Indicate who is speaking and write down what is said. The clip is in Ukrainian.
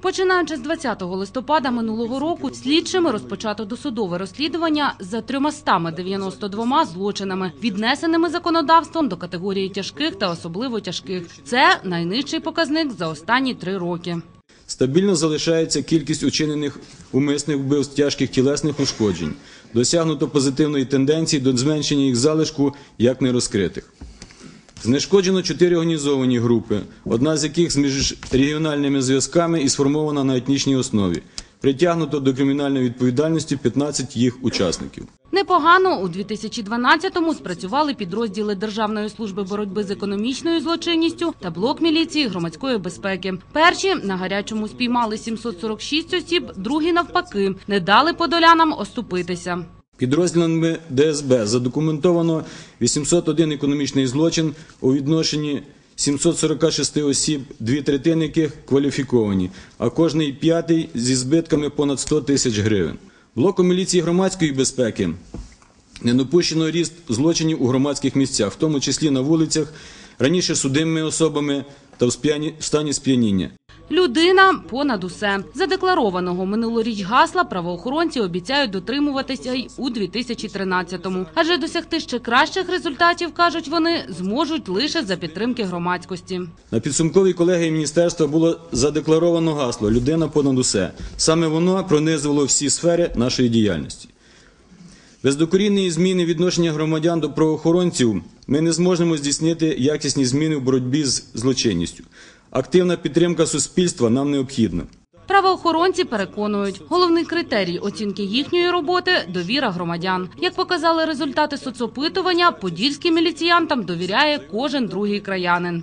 Speaker 1: Починаючи з 20 листопада минулого року, слідчими розпочато досудове розслідування за 392 злочинами, віднесеними законодавством до категорії тяжких та особливо тяжких. Це найнижчий показник за останні три роки.
Speaker 2: Стабільно залишається кількість учинених умисних вбивств тяжких тілесних ушкоджень. Досягнуто позитивної тенденції до зменшення їх залишку як нерозкритих. Знешкоджено чотири організовані групи, одна з яких з міжрегіональними зв'язками і сформована на етнічній основі. Притягнуто до кримінальної відповідальності 15 їх учасників.
Speaker 1: Непогано у 2012-му спрацювали підрозділи Державної служби боротьби з економічною злочинністю та блок міліції громадської безпеки. Перші на гарячому спіймали 746 осіб, другі навпаки не дали подолянам оступитися.
Speaker 2: Підрозділами ДСБ задокументовано 801 економічний злочин у відношенні 746 осіб, дві третини яких кваліфіковані, а кожний п'ятий зі збитками понад 100 тисяч гривень. Блоком міліції громадської безпеки не допущено ріст злочинів у громадських місцях, в тому числі на вулицях, раніше судимими особами та в стані сп'яніння.
Speaker 1: Людина понад усе. Задекларованого минулоріч гасла правоохоронці обіцяють дотримуватися й у 2013-му. Адже досягти ще кращих результатів, кажуть вони, зможуть лише за підтримки громадськості.
Speaker 2: На підсумковій колегії міністерства було задекларовано гасло Людина понад усе. Саме воно пронизувало всі сфери нашої діяльності. Без докорінної зміни відношення громадян до правоохоронців ми не зможемо здійснити якісні зміни в боротьбі з злочинністю. Активна підтримка суспільства нам необхідна.
Speaker 1: Правоохоронці переконують, головний критерій оцінки їхньої роботи довіра громадян. Як показали результати соцопитування, подільським міліціянтам довіряє кожен другий краянин.